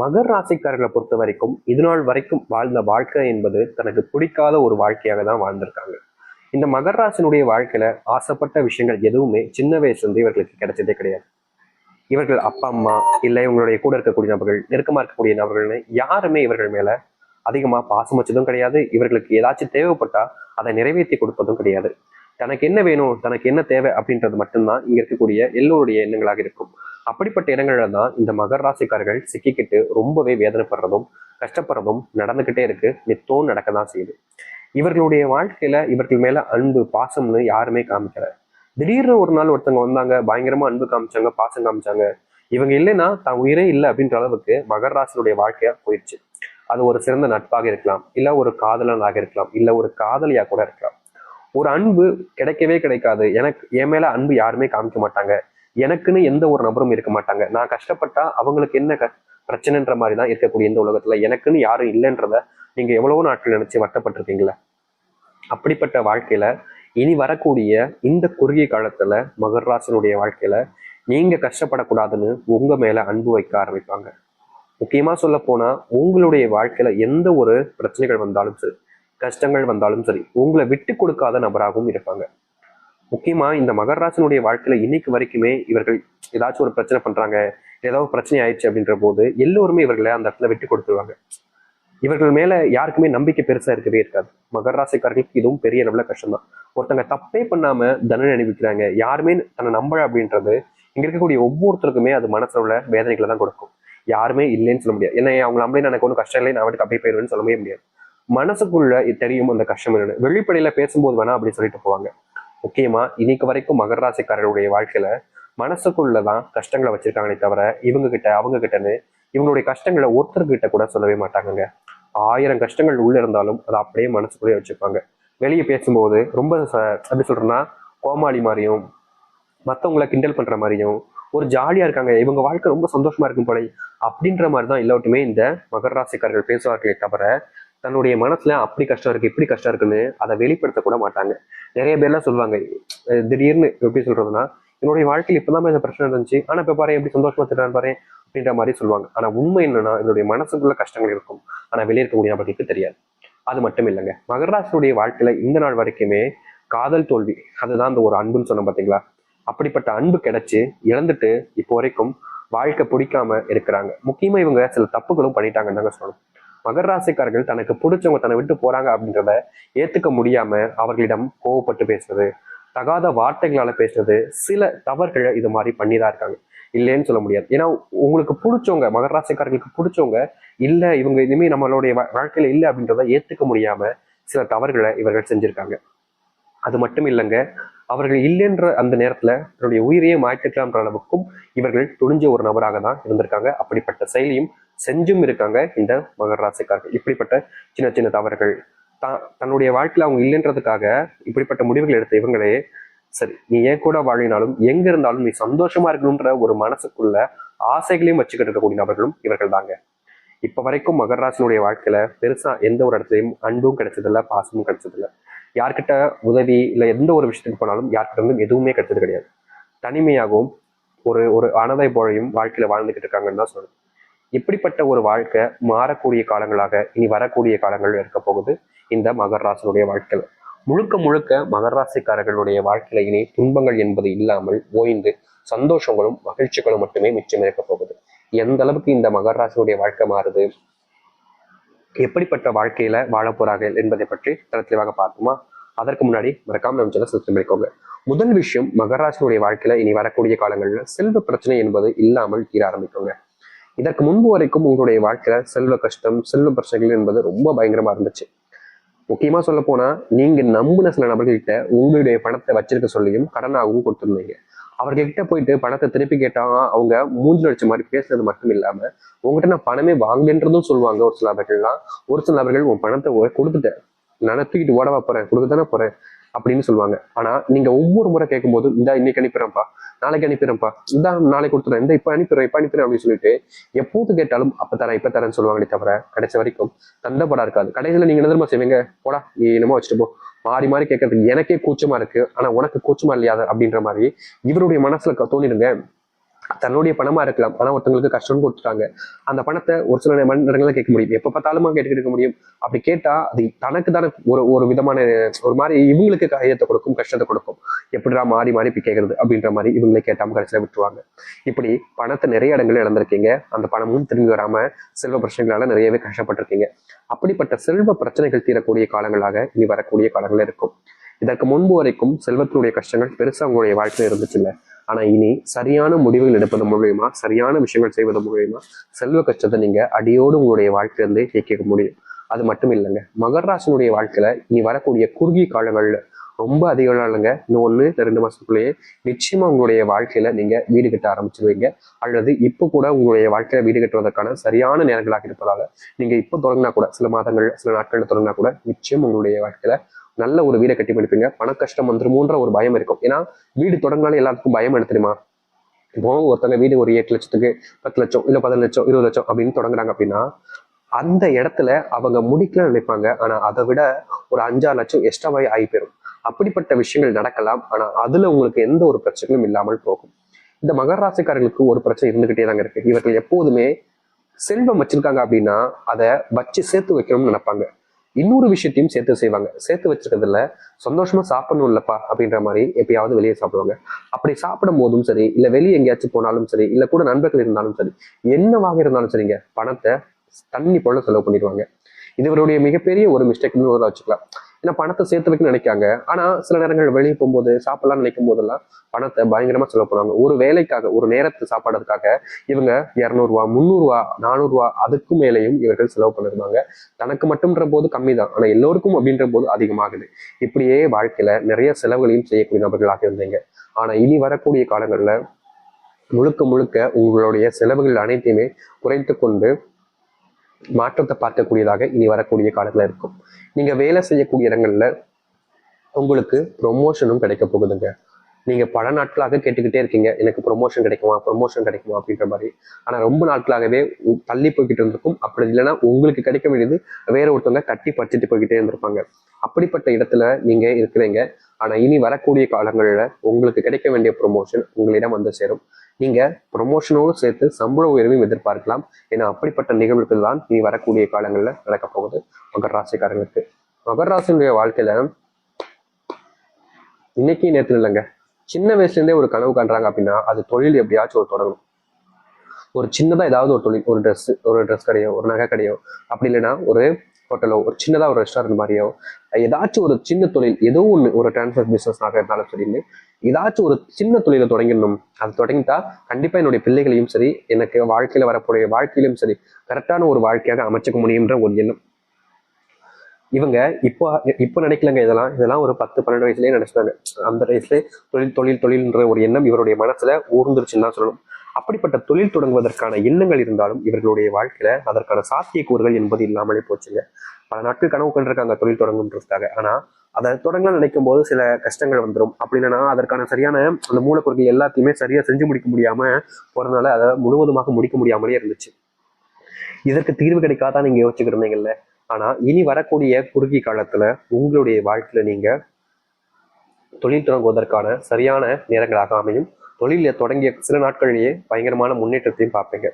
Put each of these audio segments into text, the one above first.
மகர் ராசிக்காரர்களை பொறுத்த வரைக்கும் இது நாள் வரைக்கும் வாழ்ந்த வாழ்க்கை என்பது தனக்கு பிடிக்காத ஒரு வாழ்க்கையாக தான் வாழ்ந்திருக்காங்க. இந்த மகர் ராசினுடைய வாழ்க்கையில ஆசைப்பட்ட விஷயங்கள் எதுவுமே சின்ன வயசு வந்து இவர்களுக்கு கிடைச்சதே கிடையாது. இவர்கள் அப்பா அம்மா இல்லை இவங்களுடைய கூட இருக்கக்கூடிய நபர்கள் நெருக்கமா இருக்கக்கூடிய நபர்கள்னு யாருமே இவர்கள் மேல அதிகமா பாசம் வச்சதும் கிடையாது. இவர்களுக்கு ஏதாச்சும் தேவைப்பட்டா அதை நிறைவேற்றி கொடுப்பதும் கிடையாது. தனக்கு என்ன வேணும் தனக்கு என்ன தேவை அப்படின்றது மட்டும்தான் இங்க இருக்கக்கூடிய எல்லோருடைய எண்ணங்களாக இருக்கும். அப்படிப்பட்ட இடங்கள்ல தான் இந்த மகர் ராசிக்காரர்கள் சிக்கிக்கிட்டு ரொம்பவே வேதனைப்படுறதும் கஷ்டப்படுறதும் நடந்துகிட்டே இருக்கு. நித்தம் நடக்க தான் செய்யுது. இவர்களுடைய வாழ்க்கையில இவர்கள் மேல அன்பு பாசம்னு யாருமே காமிக்கல. திடீர்னு ஒரு நாள் ஒருத்தவங்க வந்தாங்க பயங்கரமா அன்பு காமிச்சாங்க பாசம் காமிச்சாங்க. இவங்க இல்லைன்னா தான் உயிரே இல்லை அப்படின்ற அளவுக்கு மகர் ராசியுடைய வாழ்க்கையா போயிடுச்சு. அது ஒரு சிறந்த நட்பாக இருக்கலாம் இல்ல ஒரு காதலனாக இருக்கலாம் இல்ல ஒரு காதலியா கூட இருக்கலாம். ஒரு அன்பு கிடைக்கவே கிடைக்காது. எனக்கு என் மேல அன்பு யாருமே காமிக்க மாட்டாங்க. எனக்குன்னு எந்த ஒரு நபரும் இருக்க மாட்டாங்க. நான் கஷ்டப்பட்டா அவங்களுக்கு என்ன க- பிரச்சனைன்ற மாதிரி தான் இருக்கக்கூடிய இந்த உலகத்துல. எனக்குன்னு யாரும் இல்லைன்றத நீங்க எவ்வளவோ நாட்கள் நினைச்சு வட்டப்பட்டிருக்கீங்களா அப்படிப்பட்ட வாழ்க்கையில இனி வரக்கூடிய இந்த குறுகிய காலத்துல மகர்ராசனுடைய வாழ்க்கையில நீங்க கஷ்டப்படக்கூடாதுன்னு உங்க மேல அன்பு வைக்க ஆரம்பிப்பாங்க. முக்கியமா சொல்ல போனா உங்களுடைய வாழ்க்கையில எந்த ஒரு பிரச்சனைகள் வந்தாலும் சரி கஷ்டங்கள் வந்தாலும் சரி உங்களை விட்டு கொடுக்காத நபராகவும் இருப்பாங்க. முக்கியமா இந்த மகராசனுடைய வாழ்க்கையில இன்னைக்கு வரைக்குமே இவர்கள் ஏதாச்சும் ஒரு பிரச்சனை பண்றாங்க ஏதாவது பிரச்சனை ஆயிடுச்சு அப்படின்ற போது எல்லோருமே இவர்களை அந்த இடத்துல விட்டு கொடுத்துருவாங்க. இவர்கள் மேல யாருக்குமே நம்பிக்கை பெருசா இருக்கவே இருக்காது. மகராசிக்காரர்களுக்கு இதுவும் பெரிய அளவுல கஷ்டம்தான். ஒருத்தங்க தப்பே பண்ணாம தண்டனை அனுபவிக்கிறாங்க யாருமே தன்னை நம்பல அப்படின்றது இங்க இருக்கக்கூடிய ஒவ்வொருத்தருக்குமே அது மனசுல உள்ள வேதனைகளை தான் கொடுக்கும். யாருமே இல்லைன்னு சொல்ல முடியாது. ஏன்னா அவங்க நம்மளே எனக்கு ஒன்றும் கஷ்டம் இல்லை நான் வந்துட்டு அப்படியே போயிடுவேன்னு சொல்லவே முடியாது. மனசுக்குள்ள தெரியும் அந்த கஷ்டம் என்னன்னு. வெளிப்படையில பேசும்போது வேணா அப்படி சொல்லிட்டு போவாங்க. முக்கியமா இன்னைக்கு வரைக்கும் மகர ராசிக்காரருடைய வாழ்க்கையில மனசுக்குள்ளதான் கஷ்டங்களை வச்சிருக்காங்களே தவிர இவங்க கிட்ட அவங்க கிட்டன்னு இவங்களுடைய கஷ்டங்களை ஒருத்தர்கிட்ட கூட சொல்லவே மாட்டாங்கங்க. ஆயிரம் கஷ்டங்கள் உள்ள இருந்தாலும் அதை அப்படியே மனசுக்குள்ளேயே வச்சுப்பாங்க. வெளியே பேசும்போது ரொம்ப ச- எப்படி சொல்றேன்னா கோமாளி மாதிரியும் மத்தவங்களை கிண்டல் பண்ற மாதிரியும் ஒரு ஜாலியா இருக்காங்க இவங்க வாழ்க்கை ரொம்ப சந்தோஷமா இருக்கும் போல அப்படின்ற மாதிரி தான் எல்லாட்டுமே இந்த மகர ராசிக்காரர்கள் பேசுவார்களே தவிர தன்னுடைய மனசுல அப்படி கஷ்டம் இருக்கு இப்படி கஷ்டம் இருக்குன்னு அதை வெளிப்படுத்த கூட மாட்டாங்க. நிறைய பேர்லாம் சொல்லுவாங்க திடீர்னு எப்படி சொல்றதுன்னா என்னுடைய வாழ்க்கையில் இப்பதான் இந்த பிரச்சனை இருந்துச்சு ஆனா இப்ப பாரு எப்படி சந்தோஷமா திட்டான் பாரு அப்படின்ற மாதிரி சொல்லுவாங்க. ஆனா உண்மை என்னன்னா என்னுடைய மனசுக்குள்ள கஷ்டங்கள் இருக்கும் ஆனா வெளியே இருக்கக்கூடிய நபர்களுக்கு தெரியாது. அது மட்டும் இல்லைங்க. மகராசனுடைய வாழ்க்கையில இந்த நாள் வரைக்குமே காதல் தோல்வி அதுதான் அந்த ஒரு அன்புன்னு சொன்னோம் பாத்தீங்களா? அப்படிப்பட்ட அன்பு கிடைச்சு இழந்துட்டு இப்போ வரைக்கும் வாழ்க்கை பிடிக்காம இருக்கிறாங்க. முக்கியமா இவங்க சில தப்புகளும் பண்ணிட்டாங்கன்னு தாங்க சொல்லணும். மகர ராசிக்காரர்கள் தனக்கு பிடிச்சவங்க தன்னை விட்டு போறாங்க அப்படின்றத ஏத்துக்க முடியாம அவர்களிடம் கோவப்பட்டு பேசுறது தகாத வார்த்தைகளால பேசுறது சில தவறுகளை இது மாதிரி பண்ணி தான் இருக்காங்க. இல்லைன்னு சொல்ல முடியாது. ஏன்னா உங்களுக்கு பிடிச்சவங்க மகர ராசிக்காரர்களுக்கு பிடிச்சவங்க இல்ல இவங்க இனிமே நம்மளுடைய வாழ்க்கையில இல்லை அப்படின்றத ஏத்துக்க முடியாம சில தவறுகளை இவர்கள் செஞ்சிருக்காங்க. அது மட்டும் இல்லைங்க அவர்கள் இல்லைன்ற அந்த நேரத்துல தன்னுடைய உயிரையே மாய்த்துக்கலாம்ன்ற அளவுக்கும் இவர்கள் துணிஞ்ச ஒரு நபராக தான் இருந்திருக்காங்க. அப்படிப்பட்ட செயலியும் செஞ்சும் இருக்காங்க இந்த மகர ராசிக்காரர்கள். இப்படிப்பட்ட சின்ன சின்ன தவறுகள். தான் தன்னுடைய வாழ்க்கையில் அவங்க இல்லைன்றதுக்காக இப்படிப்பட்ட முடிவுகள் எடுத்த இவங்களே சரி நீ ஏன் கூட வாழினாலும் எங்க இருந்தாலும் நீ சந்தோஷமா இருக்கணும்ன்ற ஒரு மனசுக்குள்ள ஆசைகளையும் வச்சுக்கிட்டு இருக்கக்கூடிய நபர்களும் இவர்கள் தாங்க. இப்ப வரைக்கும் மகராசினுடைய வாழ்க்கையில பெருசா எந்த ஒரு இடத்துலையும் அன்பும் கிடைச்சதில்ல பாசமும் கிடைச்சதில்ல. யார்கிட்ட உதவி இல்லை எந்த ஒரு விஷயத்துக்கு போனாலும் யார்கிட்ட இருந்தும் எதுவுமே கிடைச்சது கிடையாது. தனிமையாகவும் ஒரு ஒரு அனதை போலையும் வாழ்க்கையில வாழ்ந்துகிட்டு இருக்காங்கன்னு தான் சொல்லணும். எப்படிப்பட்ட ஒரு வாழ்க்கை மாறக்கூடிய காலங்களாக இனி வரக்கூடிய காலங்கள் இருக்க போகுது? இந்த மகர் ராசினுடைய வாழ்க்கையில. முழுக்க முழுக்க மகர் ராசிக்காரர்களுடைய வாழ்க்கையில இனி துன்பங்கள் என்பது இல்லாமல் ஓய்ந்து சந்தோஷங்களும் மகிழ்ச்சிகளும் மட்டுமே மிச்சம் இருக்க போகுது. எந்த அளவுக்கு இந்த மகர் ராசினுடைய வாழ்க்கை மாறுது? எப்படிப்பட்ட வாழ்க்கையில வாழ என்பதை பற்றி தர தெளிவாக பார்ப்போமா? அதற்கு முன்னாடி மறக்காம நம்ம சொல்ல சப்ஸ்கிரைப் பண்ணிக்கோங்க. முதல் விஷயம் மகராசினுடைய வாழ்க்கையில இனி வரக்கூடிய காலங்களில் செல்வ பிரச்சனை என்பது இல்லாமல் தீர ஆரம்பிக்குங்க. இதற்கு முன்பு வரைக்கும் உங்களுடைய வாழ்க்கையில செல்வ கஷ்டம் செல்வ பிரச்சனைகள் என்பது ரொம்ப பயங்கரமா இருந்துச்சு. முக்கியமா சொல்ல போனா நீங்க நம்பின சில நபர்கள்கிட்ட உங்களுடைய பணத்தை வச்சிருக்க சொல்லியும் கடனாகவும் கொடுத்துருந்தீங்க. அவர்கள்கிட்ட போயிட்டு பணத்தை திருப்பி கேட்டாங்க அவங்க மூஞ்சில் அடிச்ச மாதிரி பேசுறது மட்டும் இல்லாம உங்ககிட்ட நான் பணமே வாங்கன்றதும் சொல்லுவாங்க ஒரு சில நபர்கள்லாம். ஒரு சில நபர்கள் உன் பணத்தை கொடுத்துட்டேன். நான் தூக்கிட்டு ஓடவா போறேன் கொடுக்க தானே போறேன். அப்படின்னு சொல்லுவாங்க. ஆனா நீங்க ஒவ்வொரு முறை கேட்கும்போது இந்த இன்னைக்கு அனுப்பிடுறேன்ப்பா. நாளைக்கு அனுப்பிடுறேன்ப்பா. இந்த நாளைக்கு கொடுத்துறேன் இந்த இப்ப அனுப்பிடுறேன் இப்ப அனுப்பிடுறேன் அப்படின்னு சொல்லிட்டு எப்போது கேட்டாலும் அப்ப தரேன் இப்ப தரேன்னு சொல்லுவாங்களே தவிர கிடைச்ச வரைக்கும் தந்தப்படா இருக்காது. கடைசியில நீங்க என்ன செய்வீங்க? போடா நீ என்னமோ வச்சுட்டு போ. மாறி மாறி கேட்கறதுக்கு எனக்கே கூச்சமா இருக்கு. ஆனா உனக்கு கூச்சமா இல்லையா அப்படின்ற மாதிரி இவருடைய மனசுல தோணிருங்க தோணிடுங்க. தன்னுடைய பணமா இருக்கலாம். ஆனா ஒருத்தங்களுக்கு கஷ்டம்னு கொடுத்துட்டாங்க. அந்த பணத்தை ஒரு சில நேரங்கள்ல கேட்க முடியும். எப்ப பார்த்தாலுமா கேட்டுக்கிட்டு இருக்க முடியும். அப்படி கேட்டா அது தனக்கு தானே ஒரு ஒரு விதமான ஒரு மாதிரி இவங்களுக்கு கையத்தை கொடுக்கும் கஷ்டத்தை கொடுக்கும். எப்படிடா மாறி மாறி இப்படி கேட்கறது அப்படின்ற மாதிரி இவங்களே கேட்டாம கடைசியில விட்டுருவாங்க. இப்படி பணத்தை நிறைய இடங்கள்ல இழந்திருக்கீங்க. அந்த பணமும் திரும்பி வராம செல்வ பிரச்சனைகளால நிறையவே கஷ்டப்பட்டிருக்கீங்க. அப்படிப்பட்ட செல்வ பிரச்சனைகள் தீரக்கூடிய காலங்களாக இனி வரக்கூடிய காலங்கள் இருக்கும். இதற்கு முன்பு வரைக்கும் செல்வத்தினுடைய கஷ்டங்கள் பெருசா உங்களுடைய வாழ்க்கையில இருந்துச்சு இல்லை ஆனா இனி சரியான முடிவுகள் எடுப்பது மூலியமா சரியான விஷயங்கள் செய்வது மூலியமா செல்வ கஷ்டத்தை நீங்க அடியோடு உங்களுடைய வாழ்க்கையிலேருந்தே கேட்க முடியும். அது மட்டும் இல்லைங்க. மகராசனுடைய வாழ்க்கையில இனி வரக்கூடிய குறுகிய காலங்கள்ல ரொம்ப அதிக நாளுங்க. இன்னும் ஒன்று ரெண்டு மாசத்துக்குள்ளேயே நிச்சயமா உங்களுடைய வாழ்க்கையில நீங்க வீடு கட்ட ஆரம்பிச்சிருவீங்க. அல்லது இப்போ கூட உங்களுடைய வாழ்க்கையில வீடு கட்டுவதற்கான சரியான நேரங்களாக இருப்பதால நீங்க இப்போ தொடங்கினா கூட சில மாதங்கள் சில நாட்கள் தொடங்கினா கூட நிச்சயம் உங்களுடைய வாழ்க்கையில நல்ல ஒரு வீடை கட்டி படிப்பீங்க பண கஷ்டம் வந்துருமோன்ற ஒரு பயம் இருக்கும். ஏன்னா வீடு தொடங்கினாலே எல்லாத்துக்கும் பயம் எடுத்து தெரியுமா? இப்போ ஒருத்தங்க வீடு ஒரு எட்டு லட்சத்துக்கு பத்து லட்சம் இல்ல பதினஞ்சு லட்சம் இருபது லட்சம் அப்படின்னு தொடங்குறாங்க அப்படின்னா அந்த இடத்துல அவங்க முடிக்கலாம்னு நினைப்பாங்க. ஆனா அதை விட ஒரு அஞ்சாறு லட்சம் எக்ஸ்ட்ராவாய் ஆகி போயிடும் அப்படிப்பட்ட விஷயங்கள் நடக்கலாம். ஆனா அதுல உங்களுக்கு எந்த ஒரு பிரச்சனையும் இல்லாமல் போகும். இந்த மகர ராசிக்காரர்களுக்கு ஒரு பிரச்சனை இருந்துகிட்டே தாங்க இருக்கு. இவர்கள் எப்போதுமே செல்வம் வச்சிருக்காங்க அப்படின்னா அதை வச்சு சேர்த்து வைக்கணும்னு நினைப்பாங்க. இன்னொரு விஷயத்தையும் சேர்த்து செய்வாங்க. சேர்த்து வச்சிருக்கிறதுல சந்தோஷமா சாப்பிடணும் இல்லப்பா அப்படின்ற மாதிரி எப்பயாவது வெளியே சாப்பிடுவாங்க. அப்படி சாப்பிடும் போதும் சரி இல்ல வெளியே எங்கேயாச்சும் போனாலும் சரி இல்ல கூட நண்பர்கள் இருந்தாலும் சரி என்னவாக இருந்தாலும் சரிங்க பணத்தை தண்ணி போல செலவு பண்ணிடுவாங்க. இது இவருடைய மிகப்பெரிய ஒரு மிஸ்டேக்னு ஒரு வச்சுக்கலாம். ஏன்னா பணத்தை சேர்த்து வைக்க நினைக்காங்க. ஆனா சில நேரங்கள் வெளியே போகும்போது சாப்பிடலாம் நினைக்கும் போதெல்லாம் பணத்தை பயங்கரமா செலவு பண்ணுவாங்க. ஒரு வேலைக்காக ஒரு நேரத்து சாப்பாடுறதுக்காக இவங்க இரநூறுவா முந்நூறுவா நானூறுவா அதுக்கும் மேலேயும் இவர்கள் செலவு பண்ணிருந்தாங்க. தனக்கு மட்டும்ன்ற போது கம்மி தான் ஆனா எல்லோருக்கும் அப்படின்ற போது அதிகமாகுது. இப்படியே வாழ்க்கையில நிறைய செலவுகளையும் செய்யக்கூடிய நபர்களாக இருந்தீங்க. ஆனா இனி வரக்கூடிய காலங்கள்ல முழுக்க முழுக்க உங்களுடைய செலவுகள் அனைத்தையுமே குறைத்து கொண்டு மாற்றத்தை பார்க்கக்கூடியதாக இனி வரக்கூடிய காலத்தில் இருக்கும். நீங்க வேலை செய்யக்கூடிய இடங்கள்ல உங்களுக்கு ப்ரொமோஷனும் கிடைக்க போகுதுங்க. நீங்க பல நாட்களாக கேட்டுக்கிட்டே இருக்கீங்க எனக்கு ப்ரொமோஷன் கிடைக்குமா ப்ரொமோஷன் கிடைக்குமா அப்படின்ற மாதிரி. ஆனா ரொம்ப நாட்களாகவே தள்ளி போய்கிட்டு இருந்திருக்கும். அப்படி இல்லைன்னா உங்களுக்கு கிடைக்க வேண்டியது வேற ஒருத்தவங்க கட்டி பறிச்சுட்டு போய்கிட்டே இருந்திருப்பாங்க. அப்படிப்பட்ட இடத்துல நீங்க இருக்கிறீங்க. ஆனா இனி வரக்கூடிய காலங்களில் உங்களுக்கு கிடைக்க வேண்டிய ப்ரொமோஷன் உங்களிடம் வந்து சேரும். நீங்க ப்ரொமோஷனோடு சேர்த்து சம்பள உயர்வையும் எதிர்பார்க்கலாம். ஏன்னா அப்படிப்பட்ட நிகழ்வுகள் தான் இனி வரக்கூடிய காலங்களில் நடக்க போகுது. மகர ராசிக்காரங்களுக்கு. மகர ராசியினுடைய வாழ்க்கையில இன்னைக்கு நேற்று இல்லைங்க. சின்ன வயசுல இருந்தே ஒரு கனவு காண்றாங்க அப்படின்னா அது தொழில் எப்படியாச்சும் ஒரு தொடங்கணும் ஒரு சின்னதா ஏதாவது ஒரு தொழில் ஒரு ட்ரெஸ் ஒரு ட்ரெஸ் கடையோ ஒரு நகை கடையோ அப்படி இல்லைன்னா ஒரு ஹோட்டலோ ஒரு சின்னதா ஒரு ரெஸ்டாரண்ட் மாதிரியோ ஏதாச்சும் ஒரு சின்ன தொழில் ஏதோ ஒன்று ஒரு டிரான்ஸ்போர்ட் ஆக இருந்தாலும் சரின்னு ஏதாச்சும் ஒரு சின்ன தொழிலை தொடங்கிடணும் அது தொடங்கிட்டா கண்டிப்பா என்னுடைய பிள்ளைகளையும் சரி எனக்கு வாழ்க்கையில வரக்கூடிய வாழ்க்கையிலும் சரி கரெக்டான ஒரு வாழ்க்கையாக அமைச்சுக்க முடியுன்ற ஒரு எண்ணம். இவங்க இப்போ இப்போ நினைக்கலங்க இதெல்லாம். இதெல்லாம் ஒரு பத்து பன்னெண்டு வயசுலயே நினைச்சிட்டாங்க. அந்த வயசுல தொழில் தொழில் தொழில்ன்ற ஒரு எண்ணம் இவருடைய மனசுல ஊர்ந்துருச்சுன்னு தான் சொல்லணும். அப்படிப்பட்ட தொழில் தொடங்குவதற்கான எண்ணங்கள் இருந்தாலும் இவர்களுடைய வாழ்க்கையில அதற்கான சாத்தியக்கூறுகள் என்பது இல்லாமலே போச்சுங்க. பல நாட்கள் கனவு கண்டிருக்காங்க தொழில் தொடங்குன்றதுக்காக ஆனால் அதை தொடங்கலாம் நினைக்கும் போது சில கஷ்டங்கள் வந்துடும் அப்படி அதற்கான சரியான அந்த மூலப்பொருட்கள் எல்லாத்தையுமே சரியாக செஞ்சு முடிக்க முடியாம போறதுனால அதை முழுவதுமாக முடிக்க முடியாமலே இருந்துச்சு. இதற்கு தீர்வு கிடைக்காதான் நீங்க யோசிச்சுக்கிட்டு இருந்தீங்கல்ல? ஆனா இனி வரக்கூடிய குறுகிய காலத்துல உங்களுடைய வாழ்க்கையில நீங்க தொழில் தொடங்குவதற்கான சரியான நேரங்களாக அமையும். தொழில தொடங்கிய சில நாட்களிலேயே பயங்கரமான முன்னேற்றத்தையும் பார்ப்பீங்க.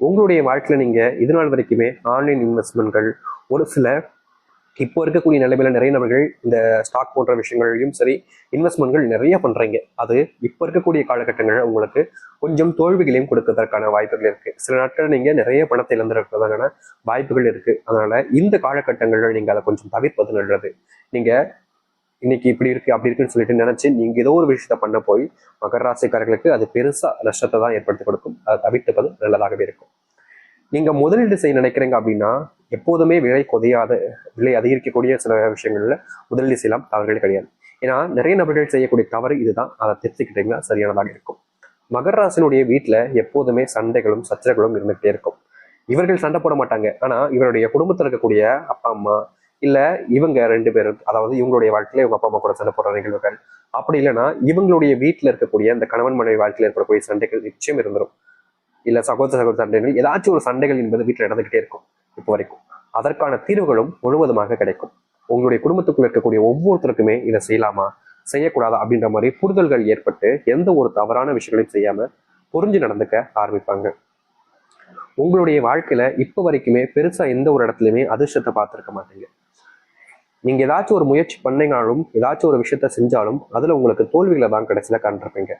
உங்களுடைய வாழ்க்கையில் நீங்கள் இது நாள் வரைக்குமே ஆன்லைன் இன்வெஸ்ட்மெண்ட்கள் ஒரு சில இப்போ இருக்கக்கூடிய நிலைமையில நிறைய நபர்கள் இந்த ஸ்டாக் போன்ற விஷயங்களையும் சரி இன்வெஸ்ட்மெண்ட்கள் நிறைய பண்றீங்க. அது இப்போ இருக்கக்கூடிய காலகட்டங்களில் உங்களுக்கு கொஞ்சம் தோல்விகளையும் கொடுக்கறதற்கான வாய்ப்புகள் இருக்கு. சில நாட்கள் நீங்க நிறைய பணத்தை இழந்திருக்கிறதுக்கான வாய்ப்புகள் இருக்கு. அதனால இந்த காலகட்டங்களில் நீங்க அதை கொஞ்சம் தவிர்ப்பது நல்லது. நீங்க இன்னைக்கு இப்படி இருக்கு அப்படி இருக்குன்னு சொல்லிட்டு நினைச்சு நீங்க ஏதோ ஒரு விஷயத்த பண்ண போய் மகர ராசிக்காரர்களுக்கு அது பெருசா நஷ்டத்தை தான் ஏற்படுத்தி கொடுக்கும். அதை தவிர்த்துப்பது நல்லதாகவே இருக்கும். நீங்க முதலீடு செய்ய நினைக்கிறீங்க அப்படின்னா எப்போதுமே விலை கொதையாத விலை அதிகரிக்கக்கூடிய சில விஷயங்கள்ல முதலீடு செய்யலாம் தவறுகள் கிடையாது. ஏன்னா நிறைய நபர்கள் செய்யக்கூடிய தவறு இதுதான். அதை திருத்திக்கிட்டீங்கன்னா சரியானதாக இருக்கும். மகர ராசினுடைய வீட்டுல எப்போதுமே சண்டைகளும் சச்சரவுகளும் இருந்துகிட்டே இருக்கும். இவர்கள் சண்டை போட மாட்டாங்க. ஆனா இவருடைய குடும்பத்தில் இருக்கக்கூடிய அப்பா அம்மா இல்லை இவங்க ரெண்டு பேரும் அதாவது இவங்களுடைய வாழ்க்கையில இவங்க அப்பா அம்மா கூட சண்டை போடுற நிகழ்வுகள். அப்படி இல்லைன்னா இவங்களுடைய வீட்டுல இருக்கக்கூடிய அந்த கணவன் மனைவி வாழ்க்கையில இருக்கக்கூடிய சண்டைகள் நிச்சயம் இருந்துடும் இல்லை சகோதர சகோதர சண்டைகள் ஏதாச்சும் ஒரு சண்டைகள் என்பது வீட்டுல நடந்துகிட்டே இருக்கும் இப்போ வரைக்கும். அதற்கான தீர்வுகளும் முழுவதுமாக கிடைக்கும். உங்களுடைய குடும்பத்துக்குள்ள இருக்கக்கூடிய ஒவ்வொருத்தருக்குமே இதை செய்யலாமா செய்யக்கூடாதா அப்படின்ற மாதிரி புரிதல்கள் ஏற்பட்டு எந்த ஒரு தவறான விஷயங்களையும் செய்யாம புரிஞ்சு நடந்துக்க ஆரம்பிப்பாங்க. உங்களுடைய வாழ்க்கையில இப்ப வரைக்குமே பெருசா எந்த ஒரு இடத்துலையுமே அதிர்ஷ்டத்தை பார்த்திருக்க மாட்டீங்க. நீங்க ஏதாச்சும் ஒரு முயற்சி பண்ணீங்கனாலும் ஏதாச்சும் ஒரு விஷயத்த செஞ்சாலும் அதுல உங்களுக்கு தோல்விகளை தான் கடைசியில கண்டிருப்பீங்க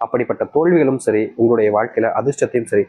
அப்படிப்பட்ட தோல்விகளும் சரி உங்களுடைய வாழ்க்கையில அதிர்ஷ்டத்தையும் சரி